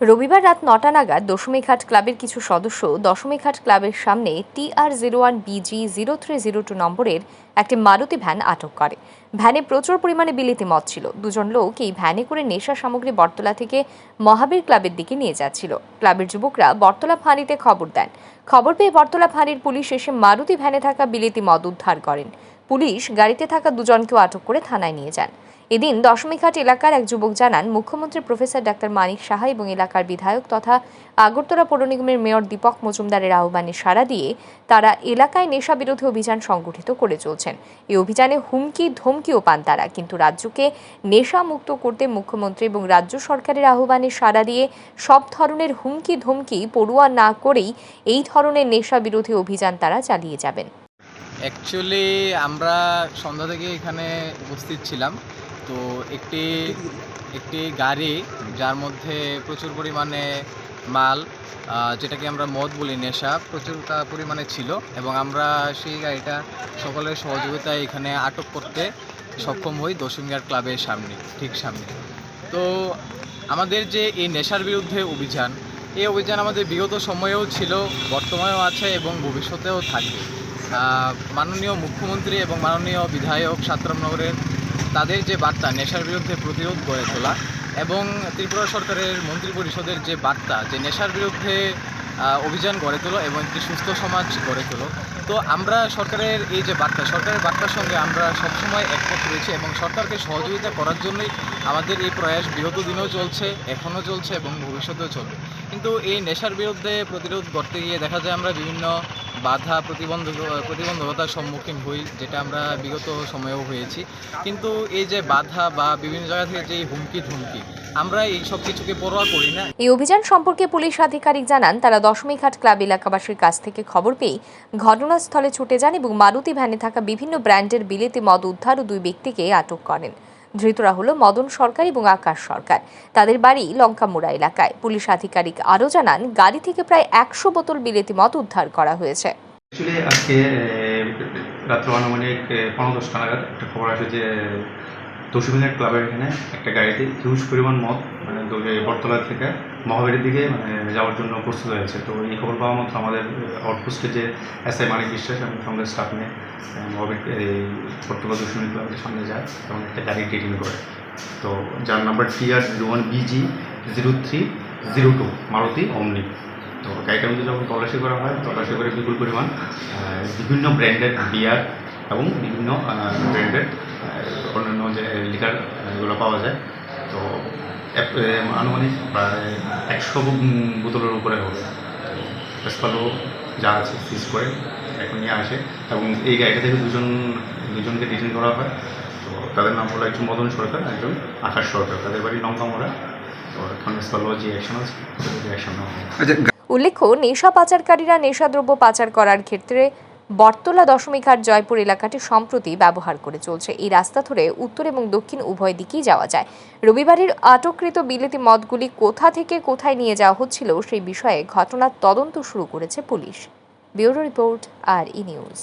রবিবার রাত নটা নাগাদ দশমীঘাট ক্লাবের কিছু সদস্য দশমীঘাট ক্লাবের সামনে TR zero one BG zero three zero two নম্বরের একটি মারুতি ভ্যান আটক করে। ভ্যানে প্রচুর পরিমাণে বিলিতি মদ ছিল। দুজন লোক এই ভ্যানে করে নেশা সামগ্রী বটতলা থেকে মহাবীর ক্লাবের দিকে নিয়ে যাচ্ছিল। ক্লাবের যুবকরা বটতলা ফাঁড়িতে খবর দেন। খবর পেয়ে বটতলা ফাঁড়ির পুলিশ এসে মারুতি ভ্যানে থাকা বিলিতি মদ উদ্ধার করেন। পুলিশ গাড়িতে থাকা দুজনকেও আটক করে থানায় নিয়ে যান। এদিন দশমীঘাট এলাকার এক যুবক জানান, মুখ্যমন্ত্রী প্রফেসর ডাক্তার মানিক সাহা এবং এলাকার বিধায়ক তথা আগরতলা পৌর নিগমের মেয়র দীপক মজুমদারের আহ্বানে সাড়া দিয়ে তারা এলাকায় নেশা বিরোধী অভিযান সংগঠিত করে চলছেন। এই অভিযানে হুমকি, ধমকিও পান তারা, কিন্তু রাজ্যকে নেশা মুক্ত করতে মুখ্যমন্ত্রী এবং রাজ্য সরকারের আহ্বানে সাড়া দিয়ে সব ধরনের হুমকি ধমকি পড়ুয়া না করেই এই ধরনের নেশা বিরোধী অভিযান তারা চালিয়ে যাবেন। অ্যাকচুয়ালি আমরা সন্ধ্যা থেকে এখানে উপস্থিত ছিলাম। তো একটি একটি গাড়ি যার মধ্যে প্রচুর পরিমাণে মাল যেটাকে আমরা মদ বলি, নেশা, প্রচুর পরিমাণে ছিল এবং আমরা সেই গাড়িটা সকলের সহযোগিতায় এখানে আটক করতে সক্ষম হই দশমিয়ার ক্লাবের সামনে, ঠিক সামনে। তো আমাদের যে এই নেশার বিরুদ্ধে অভিযান, এই অভিযান আমাদের বিগত সময়েও ছিল, বর্তমানেও আছে এবং ভবিষ্যতেও থাকবে। মাননীয় মুখ্যমন্ত্রী এবং মাননীয় বিধায়ক সাতরামনগরের তাদের যে বার্তা, নেশার বিরুদ্ধে প্রতিরোধ গড়ে তোলা এবং ত্রিপুরা সরকারের মন্ত্রী পরিষদের যে বার্তা যে নেশার বিরুদ্ধে অভিযান গড়ে তোলো এবং একটি সুস্থ সমাজ গড়ে তোলো। তো আমরা সরকারের এই যে বার্তা, সরকারের বার্তার সঙ্গে আমরা সবসময় একমত রয়েছি এবং সরকারকে সহযোগিতা করার জন্যই আমাদের এই প্রয়াস বিগত দিনেও চলছে, এখনও চলছে এবং ভবিষ্যতেও চলবে। কিন্তু এই নেশার বিরুদ্ধে প্রতিরোধ করতে গিয়ে দেখা যায় আমরা বিভিন্ন বাধা প্রতিবন্ধক, প্রতিবন্ধকতার সম্মুখীন হই, যেটা আমরা বিগত সময়েও হয়েছি। কিন্তু এই যে বাধা বা বিভিন্ন জায়গা থেকে যে হুমকি ধুমকি আমরা এই সব কিছুকে পরোয়া করি না। এই অভিযান সম্পর্কে পুলিশ আধিকারিক জানান, তারা দশমীঘাট ক্লাব এলাকাবাসীর কাছ থেকে খবর পেয়ে ঘটনাস্থলে ছুটে যান এবং মারুতি ভ্যানে থাকা বিভিন্ন ব্র্যান্ডের বিলেতি মদ উদ্ধার ও দুই ব্যক্তিকে আটক করেন। ধৃতরা হলো মদন সরকার এবং আকাশ সরকার। তাদের বাড়ি লঙ্কামুড়া এলাকায়। পুলিশ আধিকারিক আরও জানান, গাড়ি থেকে প্রায় একশো বোতল বিলেতি মদ উদ্ধার করা হয়েছে। আজকে রাত্র আনুমানিক পনেরো দশটা নাগাদ একটা খবর আসে যে দশমিনার ক্লাবের এখানে একটা গাড়িতে হিউজ পরিমাণ মদ মানে বটতলা থেকে মহাবীরের দিকে মানে যাওয়ার জন্য প্রস্তুত হয়েছে। তো এই খবর পাওয়া মাত্র আমাদের আউটপোস্টে যে এস আই মানিক বিশ্বাস এবং সঙ্গে স্টাফ নিয়ে মহাবীর এই বটতলা দশমিন ক্লাবের সামনে যায় এবং একটা গাড়ি ট্রিটিং করে। তো যার number T R zero one BG zero three zero two Maruti অমনি তো গাড়িটা মধ্যে যখন তল্লাশি করা হয়, তল্লাশি করে বিপুল পরিমাণ বিভিন্ন ব্র্যান্ডের বিয়ার এবং বিভিন্ন ব্র্যান্ডের অন্যান্য যে লিকার এগুলো পাওয়া যায়। তো আনুমানিক প্রায় একশো বোতলের উপরে হবে। পেসপালো যা আছে সিজ করে এখন নিয়ে আসে। এবং এই গাড়িটা থেকে দুজন দুজনকে ডিটেন করা হয়। তো তাদের নাম হলো একজন মদন সরকার একজন আকাশ সরকার। তাদের বাড়ি লঙ্কামোড়া তো এখন পেসপালো যে অ্যাকশন আছে অ্যাকশন নেওয়া হবে। উল্লেখ্য নেশা পাচারকারীরা নেশাদ্রব্য পাচার করার ক্ষেত্রে বটতলা দশমীঘাট জয়পুর এলাকাটি সম্প্রতি ব্যবহার করে চলছে। এই রাস্তা ধরে উত্তর এবং দক্ষিণ উভয় দিকেই যাওয়া যায়। রবিবারের আটককৃত বিলেতি মদগুলি কোথা থেকে কোথায় নিয়ে যাওয়া হচ্ছিল সেই বিষয়ে ঘটনার তদন্ত শুরু করেছে police. Bureau report, R E news.